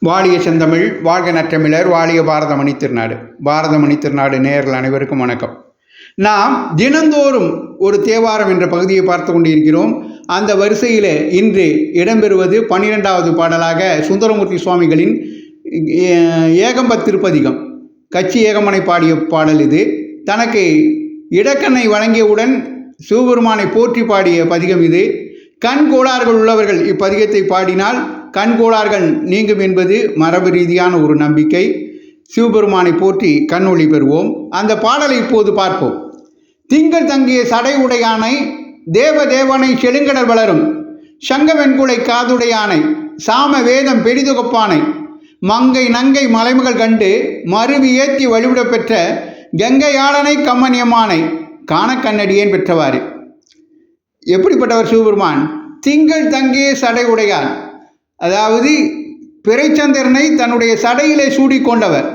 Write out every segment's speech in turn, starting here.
வாழிய செந்தமிழ் வாழ்க நற்றமிழர் வாழிய பாரதமணி திருநாடு. பாரதமணி திருநாடு நேயர்கள் அனைவருக்கும் வணக்கம். நாம் தினந்தோறும் ஒரு தேவாரம் என்ற பகுதியை பார்த்து கொண்டிருக்கிறோம். அந்த வரிசையில் இன்று இடம்பெறுவது பன்னிரெண்டாவது பாடலாக சுந்தரமூர்த்தி சுவாமிகளின் ஏ- ஏகம்ப திருப்பதிகம். கட்சி ஏகமனை பாடிய பாடல் இது. தனக்கு இடக்கண்ணை வழங்கியவுடன் சிவபெருமானை போற்றி பாடிய பதிகம் இது. கண் கோளாறுகள் உள்ளவர்கள் இப்பதிகத்தை பாடினால் கண்கோளார்கள் நீங்கும் என்பது மரபு ரீதியான ஒரு நம்பிக்கை. சிவபெருமானை போற்றி கண் ஒளி பெறுவோம். அந்த பாடலை இப்போது பார்ப்போம். திங்கள் தங்கிய சடை உடையானை தேவ தேவனை செழுங்கடல் வளரும். சங்க வெண்குலை காதுடையானை சாம வேதம் பெரிதுகப்பானை. மங்கை நங்கை மலைமகள் கண்டு மருவி ஏத்தி வழிவிடப் பெற்ற கங்கையாளனை கம்மனியமானை காண கண்ணடியேன் பெற்றவாறு. எப்படிப்பட்டவர் சிவபெருமான்? திங்கள் தங்கிய சடை உடையான். அதாவது பிறைச்சந்திரனை தன்னுடைய சடையிலே சூடிக்கொண்டவர்.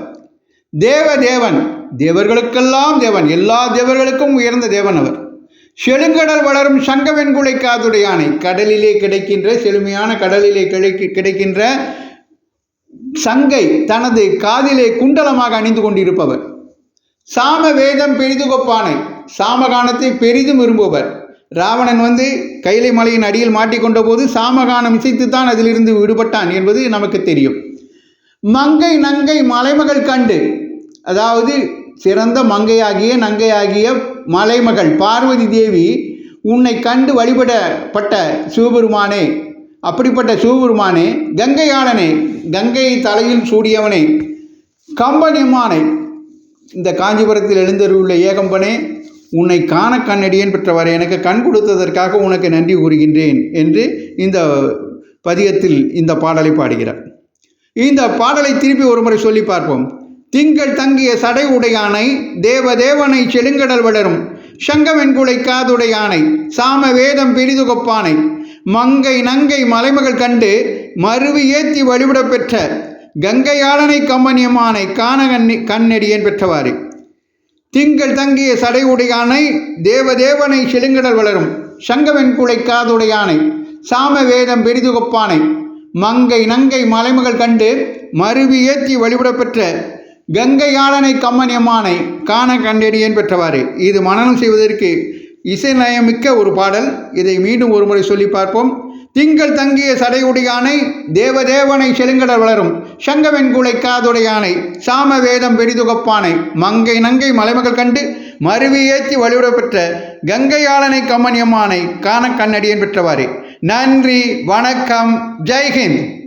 தேவ தேவன் தேவர்களுக்கெல்லாம் தேவன் எல்லா தேவர்களுக்கும் உயர்ந்த தேவன் அவர். செழுங்கடல் வளரும் சங்கவெண்குலை காதுடைய காதுடையானை கடலிலே கிடைக்கின்ற செழுமையான கடலிலே கிடைக்க கிடைக்கின்ற சங்கை தனது காதிலே குண்டலமாக அணிந்து கொண்டிருப்பவர். சாம வேதம் பெரிதுகொப்பானை சாமகானத்தை பெரிதும் விரும்புவர். ராவணன் வந்து கைலை மலையின் அடியில் மாட்டிக்கொண்ட போது சாமகானம் இசைத்துத்தான் அதிலிருந்து விடுபட்டான் என்பது நமக்கு தெரியும். மங்கை நங்கை மலைமகள் கண்டு. அதாவது சிறந்த மங்கையாகிய நங்கையாகிய மலைமகள் பார்வதி தேவி உன்னை கண்டு வழிபடப்பட்ட சிவபெருமானே அப்படிப்பட்ட சிவபெருமானே கங்கையாளனே கங்கையை தலையில் சூடியவனே கம்பனிமானை. இந்த காஞ்சிபுரத்தில் எழுந்தருள்ள ஏகம்பனே உன்னை காண கண்ணடியேன் பெற்றவரை எனக்கு கண் கொடுத்ததற்காக உனக்கு நன்றி கூறுகின்றேன் என்று இந்த பதியத்தில் இந்த பாடலை பாடுகிறார். இந்த பாடலை திருப்பி ஒருமுறை சொல்லி பார்ப்போம். திங்கள் தங்கிய சடை உடையானை தேவதேவனை செழுங்கடல் வளரும். சங்கமென்குலை காதுடையானை சாம வேதம் பெரிதுகப்பானை மங்கை நங்கை மலைமகள் கண்டு மருவி ஏத்தி வழிவிடப் பெற்ற கங்கையாளனை கம்மனியமானை காண கண்ணி கண்ணடியேன் பெற்றவாறு. திங்கள் தங்கிய சடை உடையானை தேவதேவனை செழுங்கடல் வளரும். சங்கவெண்குலை காதுடையானை சாம வேதம் பெரிதுகப்பானை. மங்கை நங்கை மலைமகள் கண்டு மருவி ஏற்றி வழிபடப் பெற்ற கங்கையாளனை கம்மனியம்மானை காண கண்டடியேன் பெற்றவாறு? இது மனநம் செய்வதற்கு இசைநயமிக்க ஒரு பாடல். இதை மீண்டும் ஒரு முறை சொல்லி பார்ப்போம். திங்கள் தங்கிய சடையுடையானை தேவதேவனை செழுங்கடல் வளரும். சங்கவெண்குலை காதுடையானை சாம வேதம் பெரிதுகப்பானை மங்கை நங்கை மலைமகள் கண்டு மருவி ஏற்றி வழிவிடப் பெற்ற கங்கையாளனை கம்மணியம்மானை காண கண்ணடியன் பெற்றவாறு. நன்றி வணக்கம் ஜெய்ஹிந்த்.